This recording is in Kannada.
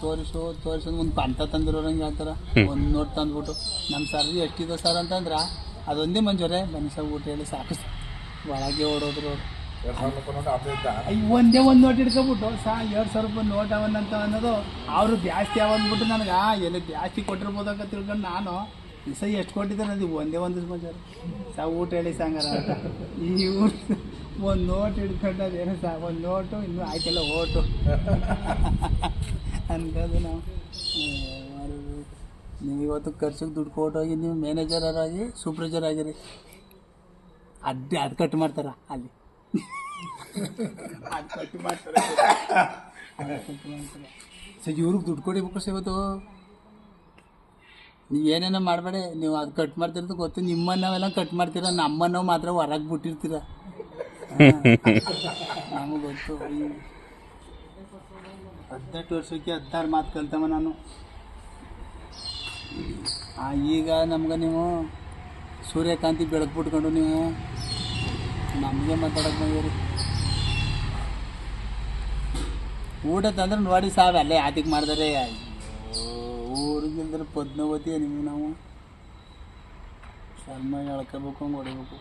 ತೋರಿಸು ತೋರಿಸು ಒಂದು ಪಂಟ ತಂದಿರೋರಂಗೆ ಹೇಳ್ತಾರ. ಒಂದು ನೋಟ್ ತಂದ್ಬಿಟ್ಟು ನಮ್ಮ ಸರ್ ಎಷ್ಟಿದೆ ಸರ್ ಅಂತಂದ್ರೆ ಅದೊಂದೇ ಮಂಜೂರೇ. ಬನ್ನಿ ಸರ್ ಊಟ ಹೇಳಿ ಸಾಕು ಸರ್. ಒಳಗೆ ಓಡೋದ್ರು ಅವ್ರು. ಒಂದೇ ಒಂದು ನೋಟ್ ಇಟ್ಕೊಬಿಟ್ಟು ಸಾ ಎರಡು ಸಾವಿರ ರೂಪಾಯಿ ನೋಟ್ ಅವನಂತ ಅನ್ನೋದು ಅವರು ಜಾಸ್ತಿ ಅವನ್ಬಿಟ್ಟು ನನಗೆ ಎಲ್ಲ ಎಲ್ಲಿ ಜಾಸ್ತಿ ಕೊಟ್ಟಿರ್ಬೋದು ಅಂತ ತಿಳ್ಕೊಂಡು ನಾನು ಸಹ ಎಷ್ಟು ಕೊಟ್ಟಿದ್ದಾರೆ ಅದು ಒಂದೇ ಒಂದು ಮಂಜೂರು. ಸಾ ಊಟ ಹೇಳಿ ಸಾಂಗಾರ ಅಂತ. ಈ ಊರು ಒಂದು ನೋಟ್ ಹಿಡ್ಕೊಂಡು ಅದೇನು ಸಾ ಒಂದು ನೋಟು ಇನ್ನು ಆಯ್ಕೆಲ್ಲ ಓಟು. ಅನ್ಕೋದು ನಾವು ನೀವು ಇವತ್ತು ಖರ್ಚಿಗೆ ದುಡ್ಡು ಕೊಟ್ಟೋಗಿ ನೀವು ಮ್ಯಾನೇಜರ್ ಆಗಿ ಸೂಪರ್ವೈಸರ್ ಆಗಿರಿ. ಅದೇ ಅದು ಕಟ್ ಮಾಡ್ತಾರ ಅಲ್ಲಿ. ಅದು ಸರ್, ಇವ್ರಿಗೆ ದುಡ್ಡು ಕೊಡಿಬೇಕು ಸರ್ ಇವತ್ತು. ನೀವು ಏನೇನೋ ಮಾಡಬೇಡಿ. ನೀವು ಅದು ಕಟ್ ಮಾಡ್ತಿರೋದು ಗೊತ್ತು. ನಿಮ್ಮನ್ನ ನಾವೆಲ್ಲ ಕಟ್ ಮಾಡ್ತೀರ, ನಮ್ಮನ್ನ ಮಾತ್ರ ಹೊರಗೆ ಬಿಟ್ಟಿರ್ತೀರ. ನಮಗೆ ಗೊತ್ತು. ಹದಿನೆಂಟು ವರ್ಷಕ್ಕೆ ಹದಿನಾರು ಮಾತು ಕಲ್ತವ ನಾನು. ಈಗ ನಮ್ಗೆ ನೀವು ಸೂರ್ಯಕಾಂತಿ ಬೆಳಕು ಬಿಟ್ಕೊಂಡು ನೀವು ನಮಗೆ ಮಾತಾಡಕ್ಕೆ ಬಂದಿರಿ. ಊಟ ತಂದ್ರೆ ನೋಡಿ ಸಾವೆ, ಅಲ್ಲೇ ಆತಿಗೆ ಮಾಡಿದರೆ. ಊರಿಗಿಲ್ದ್ರೆ ಪದ್ಮಾವತಿ ನಿಮಗೆ ನಾವು ಶರ್ಮ ಎಳ್ಕೋಬೇಕು, ಹೊಡಿಬೇಕು.